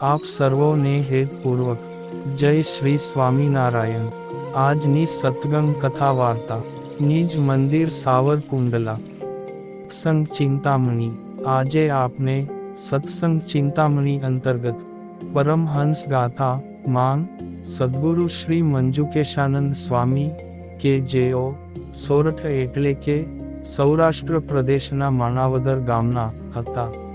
આપ સર્વોને હેતપૂર્વક જય શ્રી સ્વામિનારાયણ. આજની સતગંગ કથા વાર્તા. નિજ મંદિર સાવરકુંડલા. સત્સંગ ચિંતામણી. આજે આપને સત્સંગ ચિંતામણી અંતર્ગત પરમહંસ ગાથા માંગ સદગુરુ શ્રી મંજુકેશાનંદ સ્વામી કે જેઓ સોરઠ એટલે કે સૌરાષ્ટ્ર પ્રદેશના માણાવદર ગામના હતા.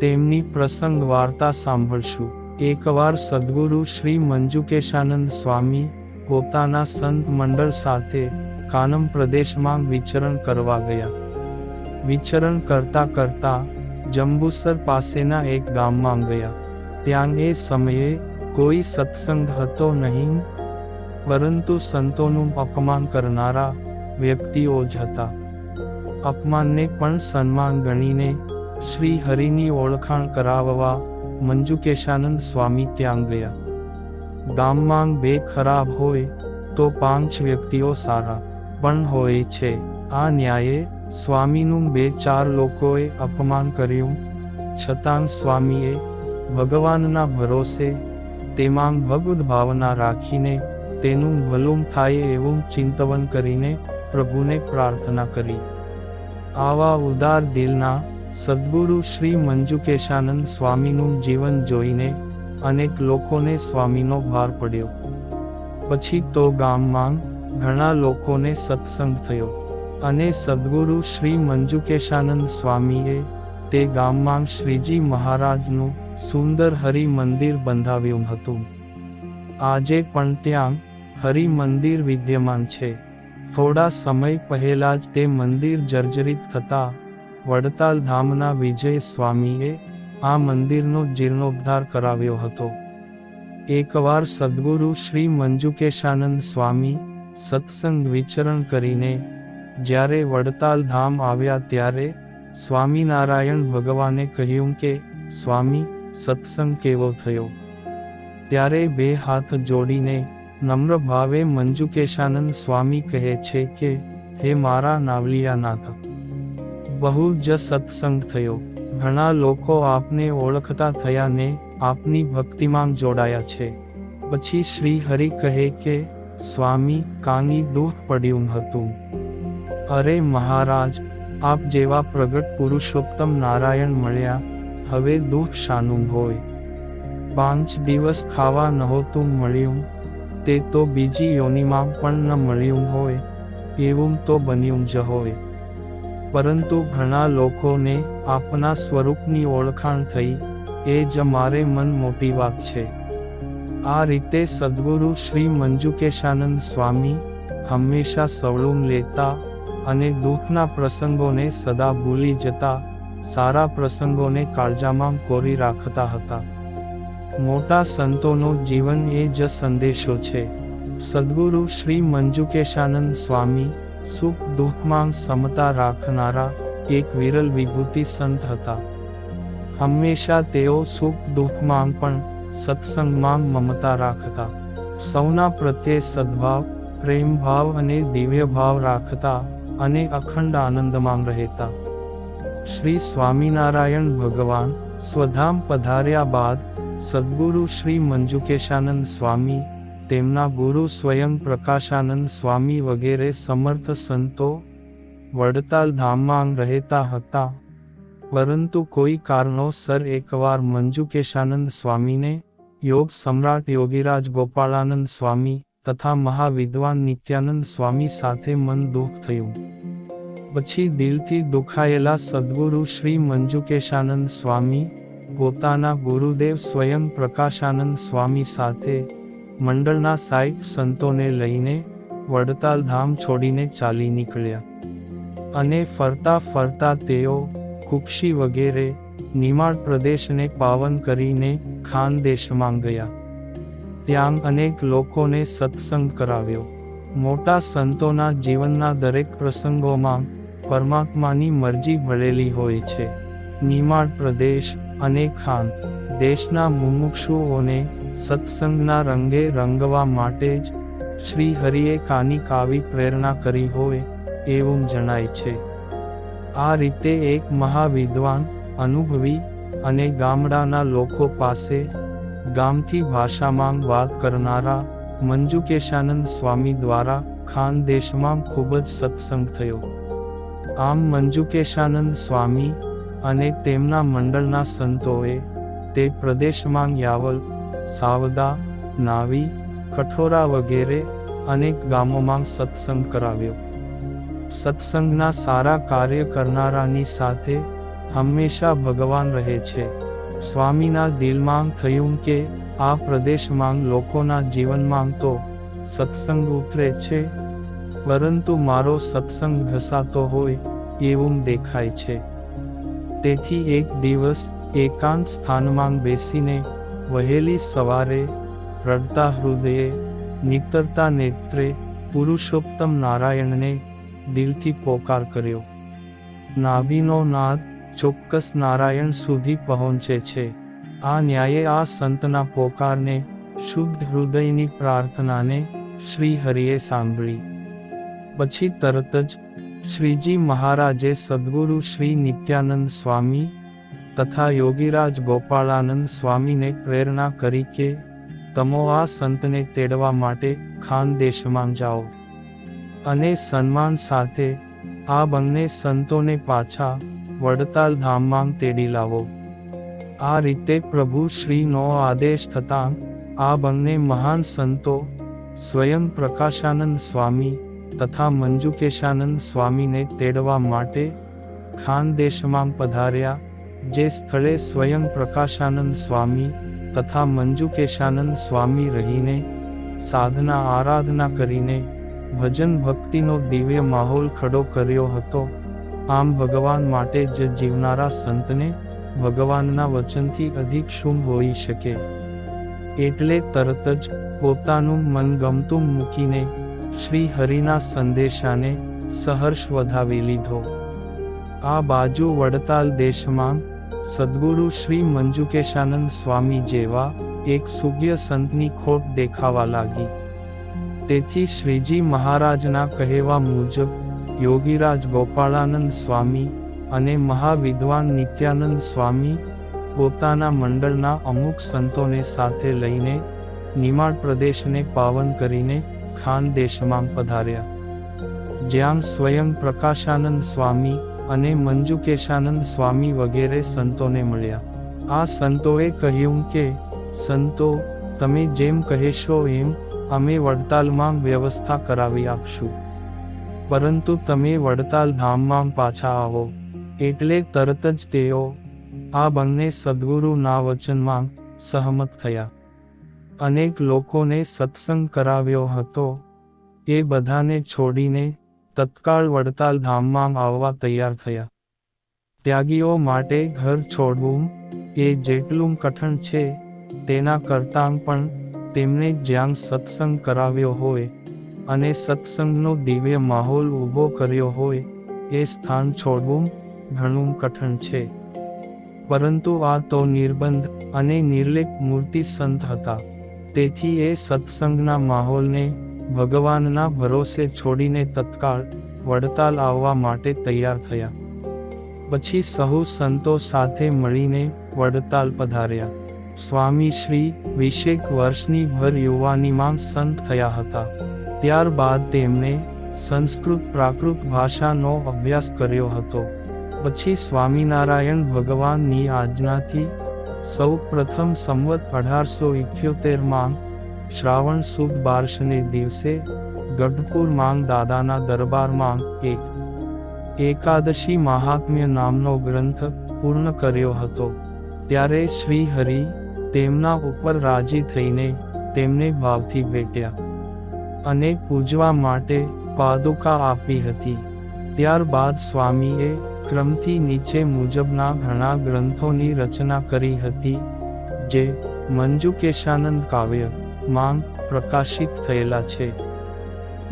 તેમની પ્રસંગ વાર્તા સાંભળશું. એકવાર સદગુરુ શ્રી મંજુકેશાનંદ સ્વામી પોતાના સંત મંડળ સાથે કાનમ પ્રદેશમાં વિચરણ કરવા ગયા. વિચરણ કરતા કરતા જંબુસર પાસેના એક ગામમાં ગયા. ત્યાં એ સમયે કોઈ સત્સંગ હતો નહીં, પરંતુ સંતોનું અપમાન કરનારા વ્યક્તિઓ જ હતા. અપમાનને પણ સન્માન ગણીને શ્રી હરિની ઓળખાણ કરાવવા મંજુકેશાનંદ સ્વામી ત્યાં ગયા. ગામમાં બે ખરાબ હોય તો પાંચ વ્યક્તિઓ સારા પણ હોય છે. આ ન્યાયે સ્વામીનું બે ચાર લોકોએ અપમાન કર્યું. છતાં સ્વામીએ ભગવાનના ભરોસે તેમાં ભગવદ ભાવના રાખીને તેનું ભલું થાય એવું ચિંતવન કરીને પ્રભુને પ્રાર્થના કરી. આવા ઉદાર દિલના સદગુરુ શ્રી મંજુકેશાનંદ સ્વામીનું જીવન જોઈને અનેક લોકોને સ્વામીનો ભાર પડ્યો. પછી તો ગામમાં ઘણા લોકોને સત્સંગ થયો અને સદગુરુ શ્રી મંજુકેશાનંદ સ્વામીએ તે ગામમાં શ્રીજી મહારાજનું સુંદર હરિ મંદિર બંધાવ્યું હતું. આજે પણ ત્યાં હરિ મંદિર વિદ્યમાન છે. થોડા સમય પહેલા જ તે મંદિર જર્જરિત થતા વડતાલ ધામના વિજય સ્વામીએ આ મંદિરનો જીર્ણોદ્ધાર કરાવ્યો હતો. એકવાર સદગુરુ શ્રી મંજુકેશાનંદ સ્વામી સત્સંગ વિચરણ કરીને જ્યારે વડતાલ ધામ આવ્યા ત્યારે સ્વામિનારાયણ ભગવાને કહ્યું કે, સ્વામી, સત્સંગ કેવો થયો? ત્યારે બે હાથ જોડીને નમ્ર ભાવે મંજુકેશાનંદ સ્વામી કહે છે કે, હે મારા નાવલિયાનાથ બહુ જ સત્સંગ થયો. ઘણા લોકો આપને ઓળખતા થયા ને આપની ભક્તિમાં જોડાયા છે. પછી શ્રી હરિ કહે કે, સ્વામી કાની દુઃખ પડ્યું હતું અરે મહારાજ, આપ જેવા પ્રગટ પુરુષોત્તમ નારાયણ મળ્યા, હવે દુઃખ શાનું હોય. પાંચ દિવસ ખાવા નહોતું મળ્યું, તે તો બીજી યોનિમાં પણ ન મળ્યું હોય, એવું તો બન્યું જ હોય. પરંતુ ઘણા લોકોને આપના સ્વરૂપની ઓળખાણ થઈ, એ જ મારે મન મોટી વાત છે. આ રીતે સદગુરુ શ્રી મંજુકેશાનંદ સ્વામી હંમેશા સવળું લેતા અને દુઃખના પ્રસંગોને સદા ભૂલી જતા, સારા પ્રસંગોને કાળજામાં કોરી રાખતા હતા. મોટા સંતોનો જીવન એ જ સંદેશો છે. સદગુરુ શ્રી મંજુકેશાનંદ સ્વામી સુખ દુઃખમાં સમતા રાખનારા એક વિરલ વિભૂતિ સંત હતા. હંમેશા તેઓ સુખ દુઃખમાં પણ સત્સંગમાં મમતા રાખતા. સૌના પ્રત્યે સદભાવ પ્રેમભાવ અને દિવ્યભાવ રાખતા અને અખંડ આનંદમાં રહેતા. શ્રી સ્વામિનારાયણ ભગવાન સ્વધામ પધાર્યા બાદ સદગુરુ શ્રી મંજુકેશાનંદ સ્વામી તેમના ગુરુ સ્વયં પ્રકાશાનંદ સ્વામી વગેરે સમર્થ સંતો વડતાલ ધામમાં રહેતા હતા. પરંતુ કોઈ કારણોસર એકવાર મંજુકેશાનંદ સ્વામીને યોગ સમ્રાટ યોગીરાજ ગોપાળાનંદ સ્વામી તથા મહાવિદ્વાન નિત્યાનંદ સ્વામી સાથે મન દુઃખ થયું. પછી દિલથી દુખાયેલા સદગુરુ શ્રી મંજુકેશાનંદ સ્વામી પોતાના ગુરુદેવ સ્વયં પ્રકાશાનંદ સ્વામી સાથે મંડળના સાઈક સંતોને લઈને વડતાલ ધામ છોડીને ચાલી નીકળ્યા. અને ફરતા ફરતા તેઓ કુક્ષી વગેરે નિમાડ પ્રદેશને પાવન કરીને ખાનદેશમાં ગયા. ત્યાં અનેક લોકોને સત્સંગ કરાવ્યો. મોટા સંતોના જીવનના દરેક પ્રસંગોમાં પરમાત્માની મરજી ભળેલી હોય છે. નિમાડ પ્રદેશ અને ખાન, દેશના મુમુક્ષુઓને સત્સંગના રંગે રંગવા માટે જ શ્રી હરિએ કાની કાવી પ્રેરણા કરી હોય, એવું જણાય છે. આ રીતે એક મહાવિદ્વાન, અનુભવી અને ગામડાના લોકો પાસે ગામથી ભાષામાં વાત કરનારા મંજુકેશાનંદ સ્વામી દ્વારા ખાનદેશમાં ખૂબ જ સત્સંગ થયો. આમ મંજુકેશાનંદ સ્વામી અને તેમના મંડળના સંતોએ તે પ્રદેશમાં યાવલ, સાવદા, નાવી, કઠોરા વગેરે અનેક ગામોમાં સત્સંગ કરાવ્યો. સત્સંગના સારા કાર્ય કરનારાની સાથે હંમેશા ભગવાન રહે છે. સ્વામીના દિલમાં થયું કે આ પ્રદેશમાં લોકોના જીવનમાં તો સત્સંગ ઉતરે છે, પરંતુ મારો સત્સંગ ઘસાતો હોય એવું દેખાય છે. તેથી એક દિવસ, એકાંત સ્થાનમાં બેસીને, વહેલી સવારે, રડતા હૃદયે, નિતરતા નેત્રે, પુરુષોત્તમ નારાયણને, દિલથી પોકાર કર્યો. નાભીનો નાદ, ચોક્કસ નારાયણ સુધી પહોંચે છે. આ ન્યાયે આ સંતના પોકારને, શુદ્ધ હૃદયની પ્રાર્થનાને શ્રી હરિએ સાંભળી. પછી તરત જ શ્રીજી મહારાજે સદગુરુ શ્રી નિત્યાનંદ સ્વામી તથા યોગીરાજ ગોપાળાનંદ સ્વામીને પ્રેરણા કરી કે તમો આ સંતને તેડવા માટે ખાનદેશમાં જાઓ. અને સન્માન સાથે આ બંને સંતોને પાછા વડતાલ ધામમાં તેડી લાવો. આ રીતે પ્રભુ શ્રીનો આદેશ થતાં આ બંને મહાન સંતો સ્વયં પ્રકાશાનંદ સ્વામી તથા મંજુકેશાનંદ સ્વામીને તેડવા માટે ખાનદેશમાં પધાર્યા, જે સ્થળે સ્વયં પ્રકાશાનંદ સ્વામી તથા મંજુકેશાનંદ સ્વામી રહીને સાધના આરાધના કરીને ભજન ભક્તિનો દિવ્ય માહોલ ખડો કર્યો હતો. આમ ભગવાન માટે જ જીવનારા સંતને ભગવાનના વચનથી અધિક શું હોઈ શકે. એટલે તરત જ પોતાનું મનગમતું મૂકીને શ્રી હરિના સંદેશાને સહર્ષ વધાવી લીધો. આ બાજુ વડતાલ દેશમાં સદગુરુ શ્રી મંજુકેશાનંદ સ્વામી જેવા એક સુગ્ય સંતની ખોટ દેખાવા લાગી. તેથી શ્રીજી મહારાજના કહેવા મુજબ યોગીરાજ ગોપાળાનંદ સ્વામી અને મહાવિદ્વાન નિત્યાનંદ સ્વામી પોતાના મંડળના અમુક સંતોને સાથે લઈને નિમાળ પ્રદેશને પાવન કરીને ખાનદેશમાં પધાર્યા. જ્યાં સ્વયં પ્રકાશાનંદ સ્વામી અને મંજુકેશાનંદ સ્વામી વગેરે સંતોને મળ્યા. આ સંતોએ કહ્યું કે, સંતો, તમે જેમ કહેશો એમ અમે વડતાલમાં વ્યવસ્થા કરાવી આપશું. પરંતુ તમે વડતાલ ધામમાં પાછા આવો. એટલે તરત જ તેઓ આ બંને સદગુરુના વચનમાં સહમત થયા. અનેક લોકોને સત્સંગ કરાવ્યો હતો. એ બધાને છોડીને તત્કાળ વડતાલ ધામમાં આવવા તૈયાર થયા. ત્યાગીઓ માટે ઘર છોડવું એ જેટલું કઠણ છે, તેના કરતાં પણ તેમને જ્યાં સત્સંગ કરાવ્યો હોય અને સત્સંગનો દિવ્ય માહોલ ઊભો કર્યો હોય, એ સ્થાન છોડવું ઘણું કઠણ છે. પરંતુ આ તો નિર્બંધ અને નિર્લેપ મૂર્તિ સંત હતા. તેથી એ સત્સંગના માહોલને, ભગવાનના ભરોસે છોડીને તત્કાળ, વડતાલ આવવા માટે તૈયાર થયા. પછી સહુ સંતો સાથે મળીને વડતાલ પધાર્યા. સ્વામી શ્રી વીસેક વર્ષની ભર યુવાનીમાં સંત થયા હતા. ત્યારબાદ તેમણે સંસ્કૃત પ્રાકૃત ભાષાનો અભ્યાસ કર્યો હતો. પછી સ્વામિનારાયણ ભગવાનની આજ્ઞાથી સૌ પ્રથમ સંવત અઢારસો ઇઠ્યોતેરમાં શ્રાવણ સુદ બારશને દિવસે ગઢપુર માંગ દાદાના દરબારમાં એક એકાદશી મહાત્મ્ય નામનો ગ્રંથ પૂર્ણ કર્યો હતો. ત્યારે શ્રી હરિ તેમના ઉપર રાજી થઈને તેમને ભાવથી ભેટ્યા અને પૂજવા માટે પાદુકા આપી હતી. ત્યારબાદ સ્વામીએ ક્રમથી નીચે મુજબના ઘણા ગ્રંથોની રચના કરી હતી, જે મંજુકેશાનંદ કાવ્યમાં પ્રકાશિત થયેલા છે.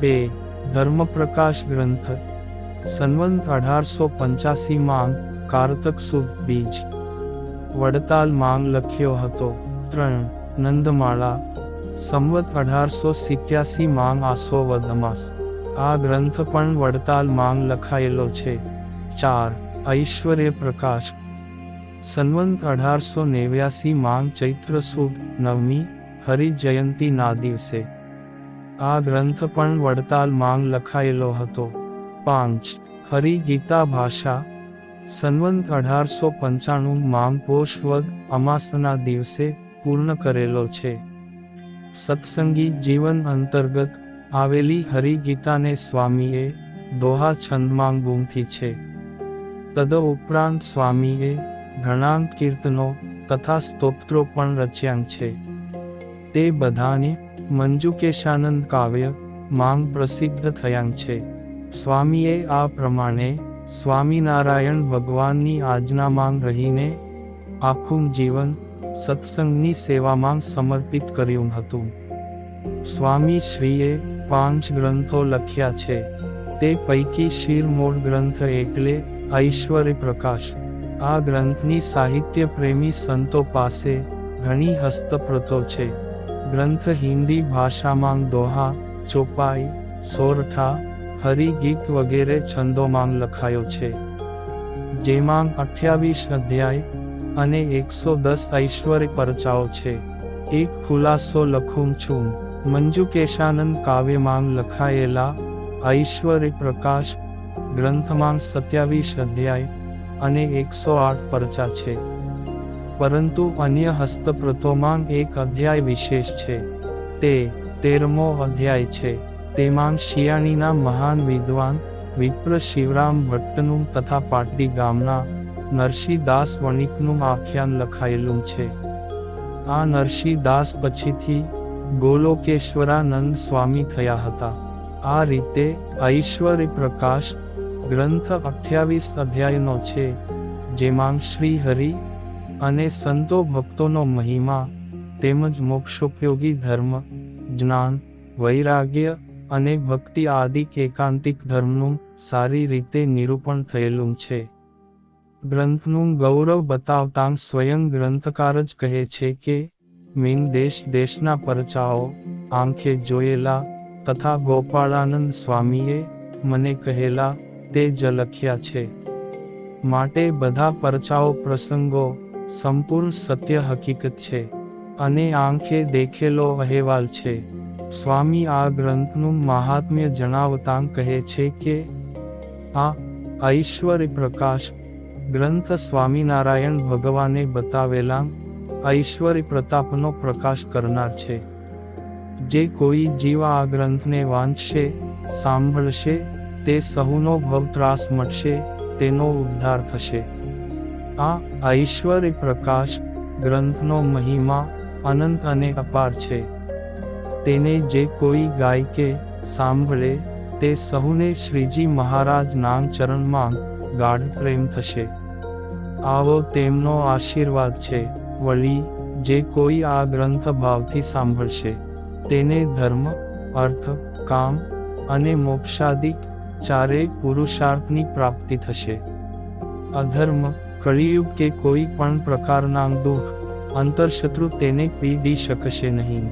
બે, ધર્મપ્રકાશ ગ્રંથ. સંવંત અઢારસો પંચ્યાસી માં કારતક સુદ, બીજ. વડતાલ માંગ લખ્યો હતો. ત્રણ, નંદમાળા. સંવત અઢારસો સિત્યાસી માંગ આસો વધમાસ આ ગ્રંથ પણ વડતાલ માંગ લખાયેલો છે. ચાર, ઐશ્વર્ય પ્રકાશ. સન્વંત અઢારસો નેવ્યાસી માંગ ચૈત્ર સુદ, નવમી હરિજયંતીના દિવસે. આ ગ્રંથ પણ વડતાલ માંગ લખાયેલો હતો. પાંચ હરિ ગીતા ભાષા. સન્વંત અઢારસો પંચાણું માંગ પોષવદ અમાસના દિવસે પૂર્ણ કરેલો છે. સત્સંગી જીવન અંતર્ગત આવેલી હરિગીતાને સ્વામીએ દોહા છંદમાં ગુમથી છે. તદ ઉપરાંત સ્વામીએ ઘણા કીર્તનો તથા સ્તોત્રો પણ રચ્યા છે. તે બધાને મંજુકેશાનંદ કાવ્ય માંગ પ્રસિદ્ધ થયા છે. સ્વામીએ આ પ્રમાણે સ્વામિનારાયણ ભગવાનની આજ્ઞામાં રહીને આખું જીવન સત્સંગની સેવામાં સમર્પિત કર્યું હતું. સ્વામી શ્રીએ પાંચ ગ્રંથો લખ્યા છે. તે પૈકી શિરમોળ ગ્રંથ એટલે ઐશ્વર્ય પ્રકાશ. આ ગ્રંથની સાહિત્ય પ્રેમી સંતો પાસે ઘણી હસ્તપ્રતો છે. ગ્રંથ હિન્દી ભાષામાં દોહા, ચોપાઈ, સોરઠા હરિગીત વગેરે છંદોમાં લખાયો છે. જેમાં અઠ્યાવીસ અધ્યાય અને એકસો દસ ઐશ્વર્ય પરચાઓ છે. એક ખુલાસો લખું છું. મંજુકેશાનંદ કાવ્યમાં લખાયેલા ઐશ્વર્ય પ્રકાશ ગ્રંથમાં સત્યાવીસ અધ્યાય અને એકસો આઠ પરચા છે. પરંતુ અન્ય હસ્તપ્રતોમાં એક અધ્યાય વિશેષ છે. તે તેરમો અધ્યાય છે. તેમાં શિયાળીના મહાન વિદ્વાન વિપ્ર શિવરામ ભટ્ટનું તથા પાટડી ગામના નરસિંહદાસ વણિકનું આખ્યાન લખાયેલું છે. આ નરસિંહદાસ પછીથી ગોલોકેશ્વરાનંદ સ્વામી થયા હતા. આ રીતે ઐશ્વર્ય પ્રકાશ ગ્રંથ અઠ્યાવીસ અધ્યાયનો છે, જેમાં શ્રી હરિ અને સંતો ભક્તોનો મહિમા, તેમજ મોક્ષોપયોગી ધર્મ, જ્ઞાન, વૈરાગ્ય અને ભક્તિ આદિ એકાંતિક ધર્મનું સારી રીતે નિરૂપણ થયેલું છે. ગ્રંથનું ગૌરવ બતાવતાં સ્વયં ગ્રંથકાર જ કહે છે કે મીન દેશ દેશના પરચાઓ, આંખે જોયેલા તથા ગોપાળાનંદ સ્વામીએ મને કહેલા તે જ લખ્યા છે. માટે બધા પરચાઓ પ્રસંગો સંપૂર્ણ સત્ય હકીકત છે અને આંખે દેખેલો અહેવાલ છે. સ્વામી આ ગ્રંથનું મહાત્મ્ય જણાવતાં કહે છે કે, આ ઐશ્વર્ય પ્રકાશ ગ્રંથ સ્વામિનારાયણ ભગવાને બતાવેલા ઐશ્વર્ય પ્રતાપનો પ્રકાશ કરનાર છે. જે કોઈ જીવ આ ગ્રંથને વાંચશે, સાંભળશે તે સહુનો ભવ ત્રાસ મટશે તેનો ઉદ્ધાર થશે. આ ઐશ્વર્ય પ્રકાશ ગ્રંથનો મહિમા અનંત અને અપાર છે. તેને જે કોઈ ગાય કે સાંભળે, તે સહુને શ્રીજી મહારાજના ચરણમાં ગાઢ પ્રેમ થશે. આવો તેમનો આશીર્વાદ છે, વળી જે કોઈ આ ગ્રંથ ભાવથી સાંભળશે, તેને ધર્મ, અર્થ, કામ અને મોક્ષાદિક ચારેય પુરુષાર્થની પ્રાપ્તિ થશે. અધર્મ, કળિયુગ કે કોઈ પણ પ્રકારના દુઃખ, અંતરશત્રુ તેને પીડી શકશે નહીં.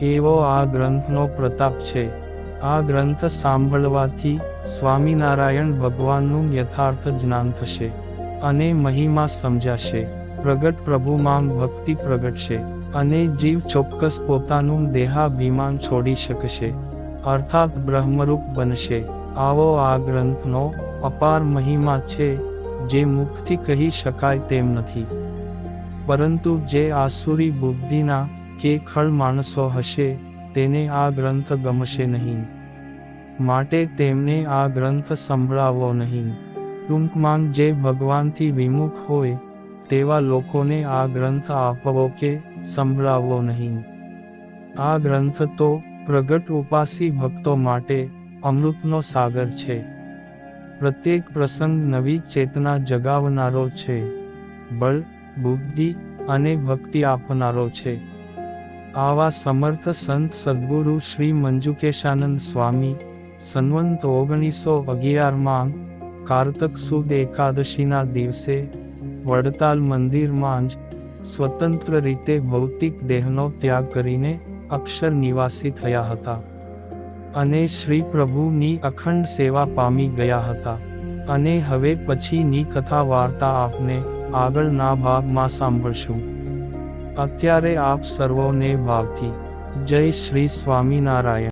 એવો આ ગ્રંથનો પ્રતાપ છે. આ ગ્રંથ સાંભળવાથી સ્વામિનારાયણ ભગવાનનું યથાર્થ જ્ઞાન થશે અને મહિમા સમજાશે. પ્રગટ પ્રભુમાં ભક્તિ પ્રગટશે અને જીવ ચોક્કસ પોતાનું દેહાભિમાન છોડી શકશે. અર્થાત બ્રહ્મરૂપ બનશે. આવો આ ગ્રંથનો અપાર મહિમા છે, જે મુખથી કહી શકાય તેમ નથી. પરંતુ જે આસુરી બુદ્ધિના કે ખળ માણસો હશે, તેને આ ગ્રંથ ગમશે નહીં. માટે તેમને આ ગ્રંથ સંભળાવો નહીં. ટૂંકમાં જે ભગવાનથી વિમુખ હોય, તેવા લોકોને આ ગ્રંથ આપવો કે સંભળાવવો નહીં. આ ગ્રંથ તો પ્રગટ ઉપાસી ભક્તો માટે અમૃતનો સાગર છે. પ્રત્યેક પ્રસંગ નવી ચેતના જગાવનારો છે. બળ, બુદ્ધિ અને ભક્તિ આપનારો છે. આવા સમર્થ સંત સદગુરુ શ્રી મંજુકેશાનંદ સ્વામી સન્વંત ઓગણીસો અગિયારમાં કારતક સુદ એકાદશીના દિવસે, વડતાલ મંદિરમાં જ સ્વતંત્ર રીતે ભૌતિક દેહનો ત્યાગ કરીને અક્ષર નિવાસી થયા હતા. અને શ્રી પ્રભુની અખંડ સેવા પામી ગયા હતા. અને હવે પછીની કથા વાર્તા આપને આગળના ભાગમાં સાંભળશું. અત્યારે આપ સર્વોને ભાવથી. જય શ્રી સ્વામિનારાયણ.